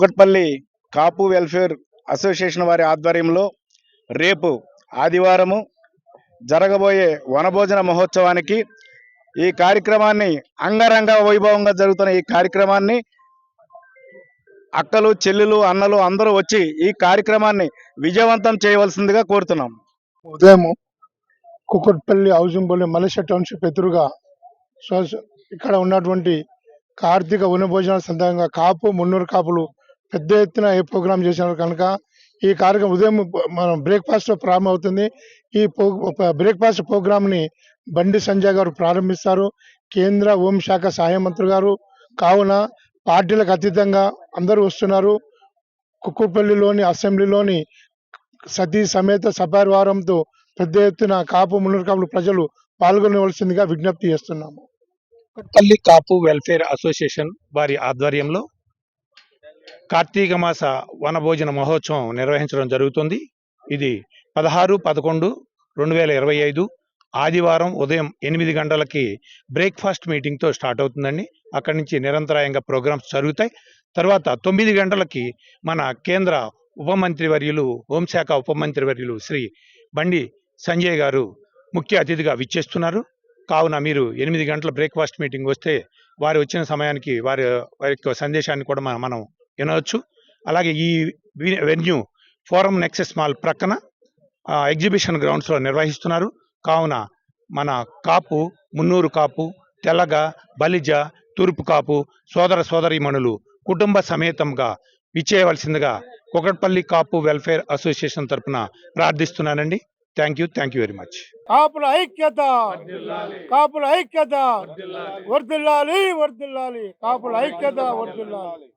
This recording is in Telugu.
కుకట్పల్లి కాపు వెల్ఫేర్ అసోసియేషన్ వారి ఆధ్వర్యంలో రేపు ఆదివారము జరగబోయే వనభోజన మహోత్సవానికి ఈ కార్యక్రమాన్ని అంగరంగ వైభవంగా జరుగుతున్న ఈ కార్యక్రమాన్ని అక్కలు చెల్లెలు అన్నలు అందరూ వచ్చి ఈ కార్యక్రమాన్ని విజయవంతం చేయవలసిందిగా కోరుతున్నాం. ఉదయం Kukatpally housing board Malaysia township ఎదురుగా ఇక్కడ ఉన్నటువంటి కార్తీక వనభోజనాల సందర్భంగా కాపు మున్నూరు కాపులు పెద్ద ఎత్తున ఏ ప్రోగ్రాం చేసినారు కనుక ఈ కార్యక్రమం ఉదయం మనం బ్రేక్ఫాస్ట్ ప్రారంభం అవుతుంది ఈ బ్రేక్ఫాస్ట్ ప్రోగ్రాంని బండి సంజయ్ గారు ప్రారంభిస్తారు. కేంద్ర హోంశాఖ సహాయ మంత్రి గారు కావున పార్టీలకు అతీతంగా అందరూ వస్తున్నారు. కుక్కుపల్లిలోని అసెంబ్లీలోని సతీ సమేత సపరివారంతో పెద్ద ఎత్తున కాపు మున్నూరు ప్రజలు పాల్గొనవలసిందిగా విజ్ఞప్తి చేస్తున్నాము. పల్లి కాపు వెల్ఫేర్ అసోసియేషన్ వారి ఆధ్వర్యంలో కార్తీక మాస వనభోజన మహోత్సవం నిర్వహించడం జరుగుతుంది. ఇది పదహారు పదకొండు రెండు వేల ఇరవై ఐదు ఆదివారం ఉదయం ఎనిమిది గంటలకి బ్రేక్ఫాస్ట్ మీటింగ్తో స్టార్ట్ అవుతుందండి. అక్కడి నుంచి నిరంతరాయంగా ప్రోగ్రామ్స్ జరుగుతాయి. తర్వాత తొమ్మిది గంటలకి మన కేంద్ర ఉపమంత్రివర్యులు హోంశాఖ ఉపమంత్రివర్యులు శ్రీ బండి సంజయ్ గారు ముఖ్య అతిథిగా విచ్చేస్తున్నారు. కావున మీరు ఎనిమిది గంటల బ్రేక్ఫాస్ట్ మీటింగ్ వస్తే వారు వచ్చిన సమయానికి వారి వారి యొక్క సందేశాన్ని కూడా మనం వినవచ్చు. అలాగే ఈ వెన్యూ ఫోరం నెక్సెస్ మాల్ ప్రక్కన ఎగ్జిబిషన్ గ్రౌండ్స్లో నిర్వహిస్తున్నారు. కావున మన కాపు మున్నూరు కాపు తెలగ బలిజ తూర్పు కాపు సోదర సోదరీమణులు కుటుంబ సమేతంగా విచ్చేయవలసిందిగా కుకట్పల్లి కాపు వెల్ఫేర్ అసోసియేషన్ తరపున ప్రార్థిస్తున్నానండి. Thank you thank you very much. కాపుల ఐక్యత కాపుల ఐక్యత వర్దిల్లాలి వర్దిల్లాలి కాపుల ఐక్యత వర్దిల్లాలి